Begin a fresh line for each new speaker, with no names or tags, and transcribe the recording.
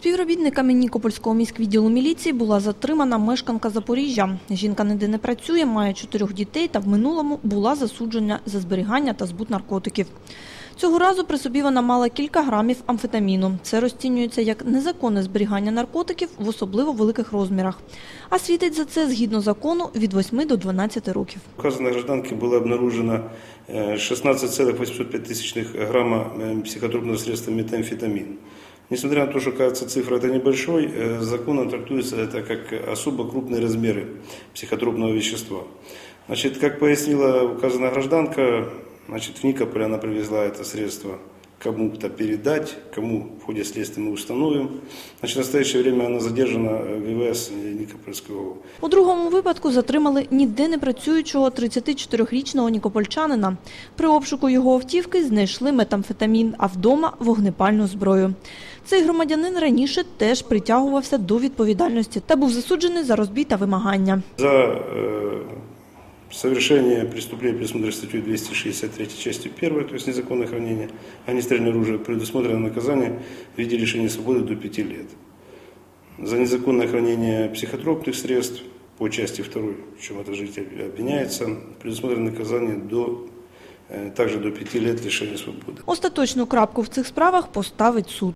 Співробітниками Нікопольського міськвідділу міліції була затримана мешканка Запоріжжя. Жінка ніде не працює, має чотирьох дітей та в минулому була засуджена за зберігання та збут наркотиків. Цього разу при собі вона мала кілька грамів амфетаміну. Це розцінюється як незаконне зберігання наркотиків в особливо великих розмірах. А світить за це, згідно закону, від 8 до 12 років.
указанной гражданке было обнаружено э, 16,805 тысячных грамма э, психотропного средства метамфетамин. Несмотря на то, что кажется цифра это небольшой, э, законом трактуется это как особо крупные размеры психотропного вещества. Значит, как пояснила указанная гражданка, значит, в Никополь она привезла это средство кому-то передать, кому в ходе следствия мы установим. Значит, в настоящее время она задержана в ВВС Никопольской области.
У другому випадку затримали ніде не працюючого 34-річного нікопольчанина. При обшуку його автівки знайшли метамфетамін, а вдома вогнепальну зброю. Цей громадянин раніше теж притягувався до відповідальності та був засуджений за розбій та вимагання.
За э, совершение преступления, предусмотренного статьей 263 частью 1, то есть незаконное хранение огнестрельного оружия, предусмотрено наказание в виде лишения свободы до 5 лет. За незаконное хранение психотропных средств по части 2, в чем этот житель обвиняется, предусмотрено наказание до, э, также до 5 лет лишения свободы.
Остаточну крапку в цих справах поставить суд.